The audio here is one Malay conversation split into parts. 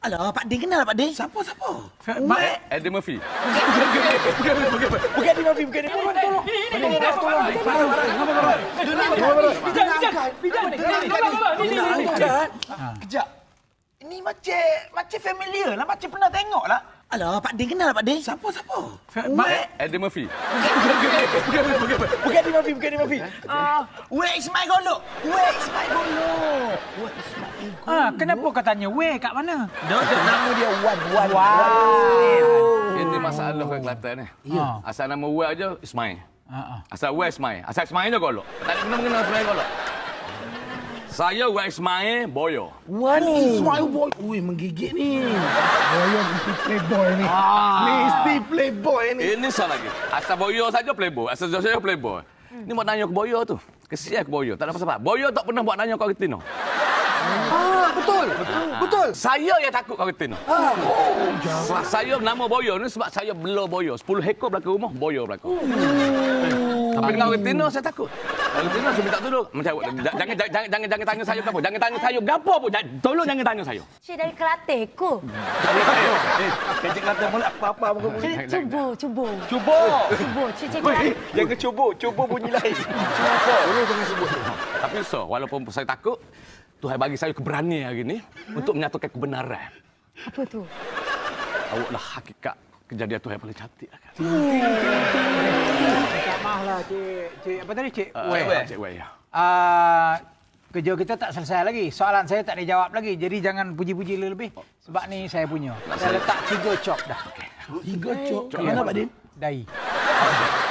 Alah, Pak Din kenal Pak Din? Siapa siapa? Weh. Eddie Murphy. Bukan Din Novi, bukan Din Novi. Kejap. Ini macam macam familiar lah, macam pernah tengok lah. Alah, Pak Din kenal Pak Din? Siapa siapa? Weh. Eddie Murphy. Bukan Din Novi, bukan Din Novi. Ah, Weh Ismail Golok. Weh Ismail Golok. Ah, kenapa kau tanya weh kat mana? Nama dia Wan, Wan. Ini masalah kat Kelantan ni. Ya. Asal nama Wei aja Ismail. Ha ah. Asal Wei Ismail. Asal Ismail je golok. Tak ada kena-mengena Ismail golok. Saya Wei Ismail Boyo. Wan Ismail boy. Ui, menggigit ni. Boyo mesti playboy ni. Mesti playboy ni. Ini salah lagi. Asal Boyo saja playboy. Asal saya playboy. Ni buat nanya ke Boyo tu. Kesian ke Boyo. Tak ada apa-apa. Boyo tak pernah buat nanya kau Argentina. Ah, betul. Betul. Saya yang takut kau Argentina. Sa- Saya nama Boyo ni sebab saya bela Boyo. 10 ekor belakang rumah, Boyo belakang. Tapi dengan Argentina saya takut. Argentina saya minta tolong. Macam jangan jangan jangan jangan, jangan tanya saya gapo. Jangan tanya saya gapo pun. Jangan- Tolong jangan tanya saya. Cik dari Kelantan ko. Kecik kata pula apa-apa muka bunyi. Cuba, cuba. Cuba. Cuba, cik cik Kelantan. Jangan cuba, cuba bunyi lain. Cuba. Dulu jangan sebut. Tapi so, walaupun saya takut, Tuhan bagi saya keberanian hari ini untuk menyatakan kebenaran. Apa tu? Awaklah hakikat kejadian Tuhan yang paling cantik. Kan? Cik, cik apa tadi cik? Uh, Wei. Cik Wei. ya. Ah, kerja kita tak selesai lagi. Soalan saya tak dijawab lagi. Jadi jangan puji-puji lebih. Sebab ni saya punya. Saya letak tiga cop dah. Tiga cok. Cok mana Pak Din? Dai.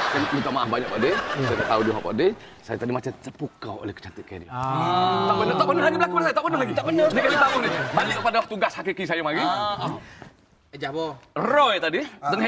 Saya minta maaf banyak Pak Din. Saya tak tahu dia Pak Din. Saya tadi macam terpukau oleh kecantikan dia. Ah. Tak benar, tak benar lagi berlaku pada saya. Tak benar lagi. Tak benar. Ni kali tahu ni. Balik kepada tugas hakiki saya mari. Ejah, boh. Roy tadi. Tengah